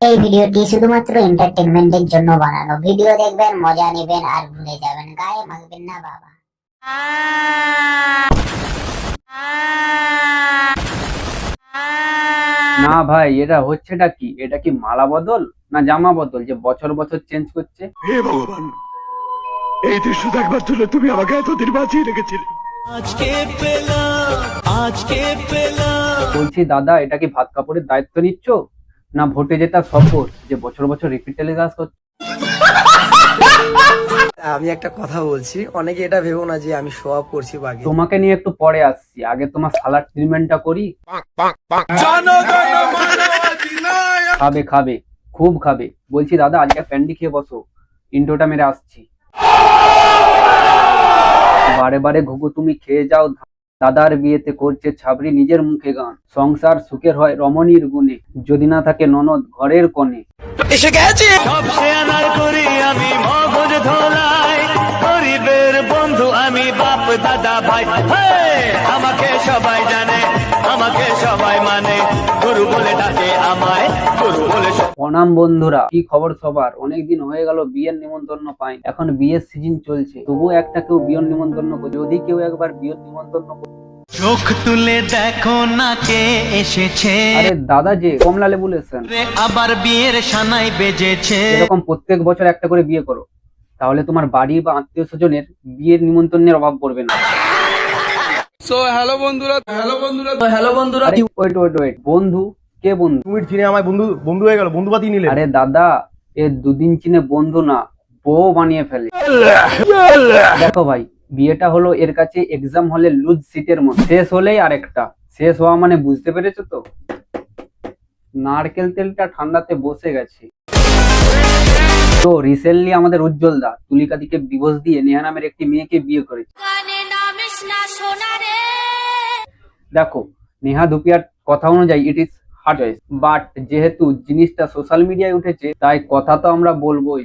এই ভিডিওটি শুধুমাত্র এন্টারটেনমেন্টের জন্য বানানো। ভিডিও দেখবেন মজা নেবেন আর ভুলে যাবেন। গায়ে মাখবেন না বাবা। না ভাই এটা হচ্ছেটা কি? এটা কি মালা বদল না জামা বদল যে বছর বছর চেঞ্জ করছে? হে ভগবান এই দৃশ্য দেখবার জন্য তুমি আমাকে এতদিন বাঁচিয়ে রেখেছিলে। আজকে পেলাম আজকে পেলাম। বলছি দাদা এটা কি ভাত কাপড়ের দায়িত্ব নিচ্ছ? না ভোটে জেতা শপথ যে বছর বছর রিপিট টেলিকাস্ট করছে। আমি একটা কথা বলছি অনেকে এটা ভেবো না যে আমি শো করছি বাকি তোমাকে নিয়ে একটু পরে আসছি আগে তোমার সালাড ট্রিটমেন্টটা করি। খাবে খাবে খুব খাবে। বলছি দাদা আজকে প্যান্ডি খেয়ে বসো ইন্টোটা মেরে আসছি। বারে বারে ঘুঘু তুমি খেয়ে যাও। দাদার বিয়েতে করছে ছাবরি নিজের মুখে গান। সংসার সুখের হয় রমণীর গুণে। যদি না থাকে ননদ ঘরের কোণে সব গেছে করি আমি মগজ ধোলাই। গরিবের বন্ধু আমি বাপ দাদা ভাই। আমাকে সবাই জানে আমাকে সবাই মানে। গুরু বলে ডাকে আমায়। গুরু বলে প্রণাম বন্ধুরা কি খবর সবার? অনেকদিন হয়ে গেল বিয়ের নিমন্ত্রণ পাই এখন বিয়ের সিজন চলছে। তবু একটা কেউ বিয়ের নিমন্ত্রণ করে যদি কেউ একবার বিয়ের নিমন্ত্রণ করে চোখ তুলে দেখো না কে এসেছে। আরে দাদা যে কমলা লেবু রে আবার বিয়ের সানাই বেজেছে। এরকম প্রত্যেক বছর একটা করে বিয়ে করো। তাহলে তোমার বাড়ি বা আত্মীয় স্বজনের বিয়ের নিমন্ত্রণের অভাব পড়বে না। হ্যালো বন্ধুরা। আরে ওয়েট ওয়েট ওয়েট বন্ধু কে বন্ধু? মিনিট চিনে আমার বন্ধু বন্ধু হয়ে গেল বন্ধু বাতি নিলে। আরে দাদা এ দুদিন চিনে বন্ধু না বউ বানিয়ে ফেলে। দেখো ভাই বিয়েটা হলো এর কাছে এক্সাম হলে লুজ সিটের মতো শেষ হলেই আরেকটা। শেষ হওয়া মানে বুঝতে পেরেছ তো? নারকেল তেলটা ঠান্ডাতে বসে গেছে। তো রিসেন্টলি আমাদের উজ্জ্বল দা তুলিকাদিকে ডিভোর্স দিয়ে নেহা নামের একটি মেয়েকে বিয়ে করেছে। দেখো নেহা ধুপিয়ার কথা অনুযায়ী it is hard choice but যেহেতু জিনিসটা সোশ্যাল মিডিয়ায় উঠেছে তাই কথা তো আমরা বলবোই।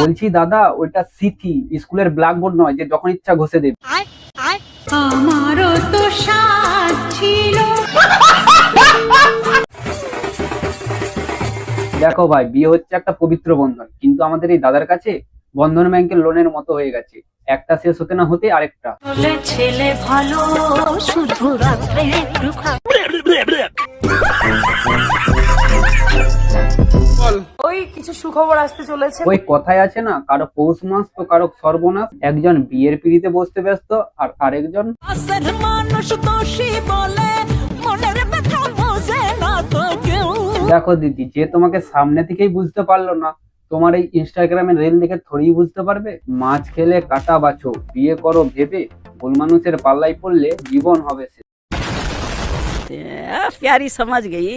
বলছি দাদা ওইটা সিথি স্কুলের ব্ল্যাকবোর্ড নয় যে যখন ইচ্ছা ঘষে দেবে। আমারও তো ছিল। দেখো ভাই বিয়ে হচ্ছে একটা পবিত্র বন্ধন কিন্তু আমাদের এই দাদার কাছে বন্ধন ব্যাংকের লোনের মতো হয়ে গেছে। একটা শেষ হতে না হতে আরেকটা। ছেলে ভালো শুধু রাত্রে ওই কিছু সুখবর আসতে চলেছে। ওই কথায় আছে না কারও পৌষ মাস তো কারও সর্বনাশ। একজন বিয়ের পিড়িতে বসতে ব্যস্ত আর আরেকজন দেখো দিদি যে তোমাকে সামনে থেকেই বুঝতে পারল না তোমার এই ইনস্টাগ্রামের রিল দেখে থোড়ি বুঝতে পারবে? মাছ খেলে কাটা বাছো বিয়ে করো ভেবে ভুল মানুষের পাল্লাই পড়লে জীবন হবে সে। প্যারি সমাজ গেই।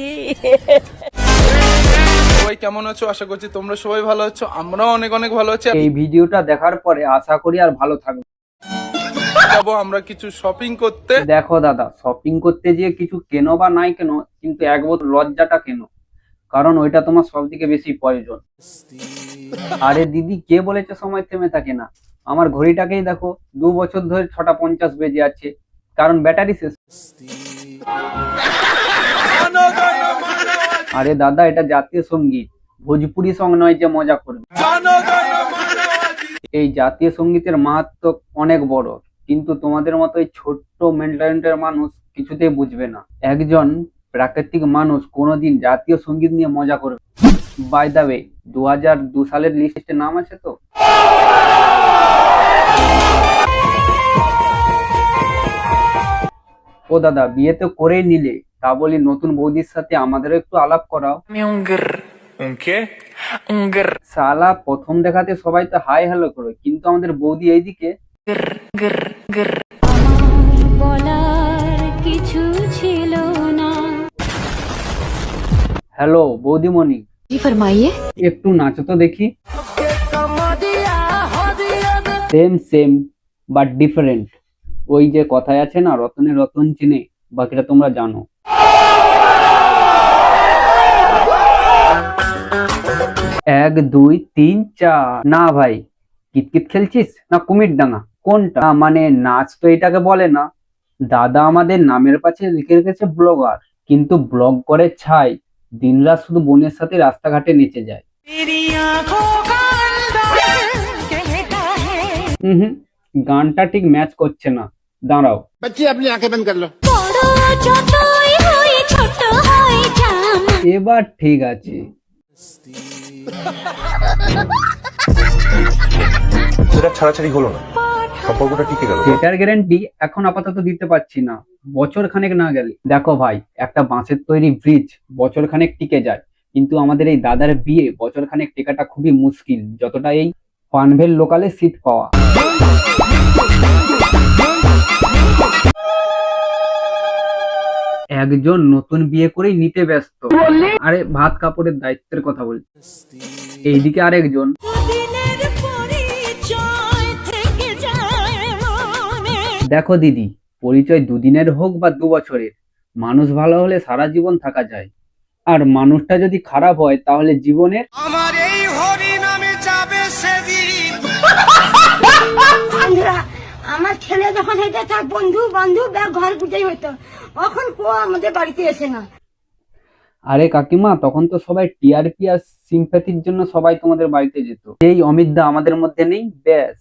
সবাই কেমন আছো? আশা করছি তোমরা সবাই ভালো আছো। আমরাও অনেক অনেক ভালো আছি। এই ভিডিওটা দেখার পরে আশা করি আর ভালো থাকবে। যাব আমরা কিছু শপিং করতে। দেখো দাদা শপিং করতে গিয়ে কিছু কেনো বা নাই কেনো কিন্তু এক বোতল লজ্জাটা কেনো? কারণ ওইটা তোমার সব বেশি প্রয়োজন। আরে দিদি, কে বলেছে সময় থেমে থাকে না? আমার ঘড়িটাকেই দেখো, দু বছর ধরে ছটা পঞ্চাশ বেজে আছে, কারণ ব্যাটারি শেষ। আরে দাদা, এটা জাতীয় সংগীত। ভোজপুরি সং নয় যে মজা করবে। এই জাতীয় সঙ্গীতের মাহাত্ম অনেক বড়, কিন্তু তোমাদের মতো এই ছোট্ট মেন্টালিটির মানুষ কিছুতেই বুঝবে না। একজন প্রাকৃতিক মানুষ কোনোদিন জাতীয় সংগীত নিয়ে মজা করবে বাই দা ওয়ে দু হাজার দু সালের লিস্টে নাম আছে তো? ও দাদা বিয়ে তো করেই নিলে। তা বলি নতুন বৌদির সাথে আমাদেরও একটু আলাপ করাও। সালা প্রথম দেখাতে সবাই তো হাই হ্যালো করে কিন্তু আমাদের বৌদি এইদিকে? হ্যালো বৌদিমণি। জি ফরমাইয়ে? একটু নাচো তো দেখি। সেম সেম বাট ডিফারেন্ট ওই যে কথায় আছে না রতনে রতন চিনে বাকিটা তোমরা জানো। এক দুই তিন চার। না ভাই কিতকিত খেলছিস? না কুমির ডাঙা? কোনটা? মানে নাচ তো এটাকে বলে না। দাদা আমাদের নামের পাশে লিখে রেখেছে ব্লগার কিন্তু ব্লগ করে ছাই। দিনরাত শুধু বোনের সাথে রাস্তাঘাটে নেচে যায়। হুম হুম গানটা ঠিক ম্যাচ করছে না। দাঁড়াও। ছোট এবার ঠিক আছে। সেটা ছাড়াছাড়ি হলো না। সম্পর্কটা টিকে গেল। এটার গ্যারান্টি এখন আপাতত দিতে পারছি না। বছর খানেক না গেলে। দেখো ভাই, একটা বাঁশের তৈরি ব্রিজ বছর খানেক টিকে যায়। কিন্তু আমাদের এই দাদার বিয়ে বছর খানেক টেকাটা খুবই মুশকিল, যতটা এই পানভেল লোকালে সিট পাওয়া। একজন নতুন বিয়ে করেই নিতে ব্যস্ত। আরে ভাত কাপড়ের দায়িত্বের কথা বলছি। এইদিকে আরেকজন। দেখো দিদি পরিচয় দুদিনের হোক বা দু বছরের মানুষ ভালো হলে সারা জীবন থাকা যায়। আর মানুষটা যদি খারাপ হয় তাহলে জীবনের বন্ধুরা আমার ছেলে যখন হইতে তার বন্ধু বান্ধব বা ঘর পুজোই হইতো এখন কো আমাদের বাড়িতে এসে না। আরে কাকিমা তখন তো সবাই টিআরপি আর সিম্প্যাথির জন্য সবাই তোমাদের বাড়িতে যেত। এই অমিতদা আমাদের মধ্যে নেই ব্যাস।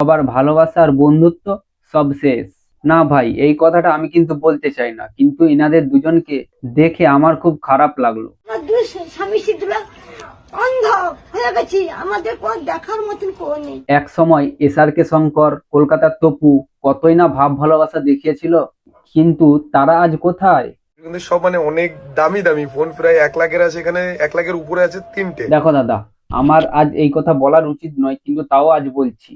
সবার ভালোবাসা আর বন্ধুত্ব সব শেষ। না ভাই এই কথাটা আমি কিন্তু বলতে চাই না কিন্তু এনাদের দুজনকে দেখে আমার খুব খারাপ লাগল। স্বামী অন্ধ হয়ে গেছি আমাদের কোন দেখার মতন কেউ নেই। এক সময় এসআর কে শঙ্কর কলকাতার তপু কতই না ভাব ভালোবাসা দেখিয়েছিল কিন্তু তারা আজ কোথায়? কিন্তু সব মানে অনেক দামি দামি ফোন প্রায় এক লাখের আছে এখানে এক লাখের উপরে আছে তিনটে। দেখো দাদা আমার আজ এই কথা বলার উচিত নয় কিন্তু তাও আজ বলছি।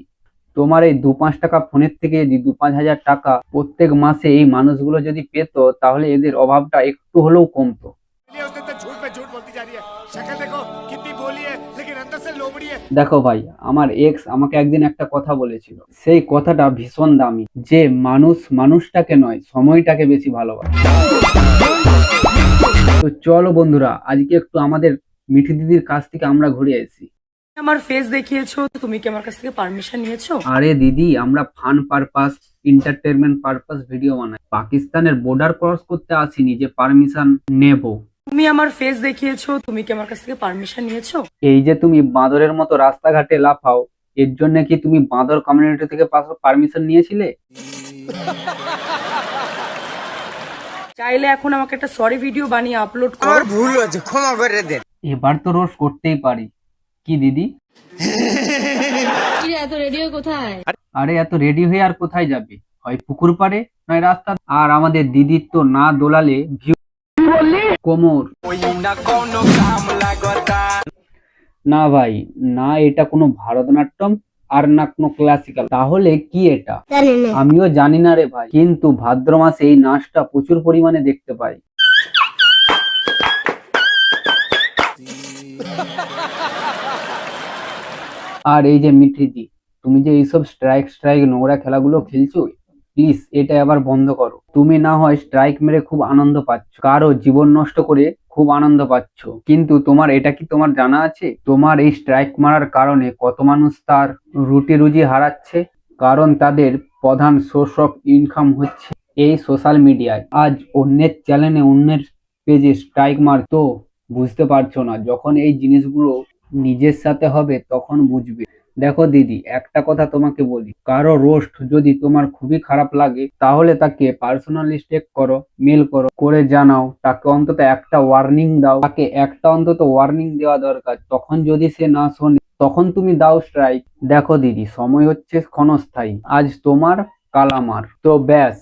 তোমার এই দু পাঁচ টাকা ফোনের থেকে যদি দু পাঁচ হাজার টাকা প্রত্যেক মাসে এই মানুষগুলো যদি পেত, তাহলে এদের অভাবটা একটু হলেও কমতো। দেখো ভাই, আমার এক্স আমাকে একদিন একটা কথা বলেছিল। সেই কথাটা ভীষণ দামি, যে মানুষ মানুষটাকে নয়, সময়টাকে বেশি ভালোবাসে। তো চলো বন্ধুরা, আজকে একটু আমাদের মিঠি দিদির কাছ থেকে আমরা ঘুরে এসেছি আমার ফেস দেখিয়েছো তুমি কি আমার কাছ থেকে পারমিশন নিয়েছো? আরে দিদি আমরা fun purpose entertainment purpose video বানাই। পাকিস্তানের বর্ডার ক্রস করতে আসিনি যে পারমিশন নেব। তুমি আমার ফেস দেখিয়েছো তুমি কি আমার কাছ থেকে পারমিশন নিয়েছো? এই যে তুমি বাঁদরের মতো রাস্তাঘাটে লাফাও এর জন্য কি তুমি বাঁদর কমিউনিটি থেকে পারমিশন নিয়েছিলে? চাইলে এখন আমাকে একটা সরি ভিডিও বানিয়ে আপলোড করো। ভুল হয়েছে ক্ষমা করে দেন। এবার তো রোজ করতেই পারি। কি দিদি? এত রেডিও কোথায়? আরে এত রেডি হয়ে আর কোথায় যাবে? হয় পুকুর পাড়ে নয় রাস্তা? আর আমাদের দিদির তো না দোলালে ভিউ কোমর। না ভাই না এটা কোনো ভারতনাট্যম আর না কোনো ক্লাসিক্যাল তাহলে কি এটা? আমিও জানি না রে ভাই কিন্তু ভাদ্র মাসে এই নাচটা প্রচুর পরিমাণে দেখতে পাই। আর এই যে মিঠৃতি তুমি যে এইসব স্ট্রাইক স্ট্রাইক নোংরা খেলাগুলো খেলছো প্লিজ এটা আবার বন্ধ করো। তুমি না হয় স্ট্রাইক মেরে খুব আনন্দ পাচ্ছ, কারও জীবন নষ্ট করে খুব আনন্দ পাচ্ছ। কিন্তু তোমার, এটা কি তোমার জানা আছে? তোমার এই স্ট্রাইক মারার কারণে কত মানুষ তার রুটি রুজি হারাচ্ছে? কারণ তাদের প্রধান সোর্স অফ ইনকাম হচ্ছে এই সোশ্যাল মিডিয়ায় আজ অন্যের চ্যানেলে অন্যের পেজে স্ট্রাইক মারতো বুঝতে পারছ না, যখন এই জিনিসগুলো নিজের সাথে হবে তখন বুঝবে। দেখো দিদি, একটা কথা তোমাকে বলি। কারও রোস্ট যদি তোমার খুবই খারাপ লাগে, তাহলে তাকে পার্সোনালি স্টেক করো মেল করো, করে জানাও। তাকে অন্তত একটা ওয়ার্নিং দাও। তাকে একটা অন্তত ওয়ার্নিং দেওয়া দরকার। তখন যদি সে না শোনে, তখন তুমি দাও স্ট্রাইক দেখো দিদি, সময় হচ্ছে ক্ষণস্থায়ী। আজ তোমার, কাল আমার। তো ব্যাস,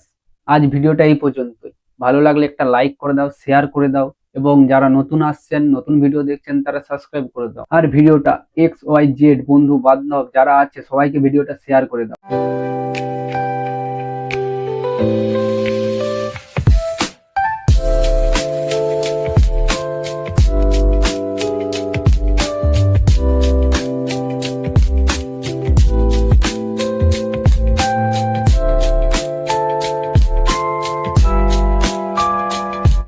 আজ ভিডিওটা এই পর্যন্তই। ভালো লাগলে একটা লাইক করে দাও শেয়ার করে দাও। এবং যারা নতুন আসছেন, নতুন ভিডিও দেখছেন, তারা সাবস্ক্রাইব করে দাও। আর ভিডিওটা এক্স ওয়াই জেড বন্ধু বান্ধব যারা আছে, সবাইকে ভিডিওটা শেয়ার করে দাও।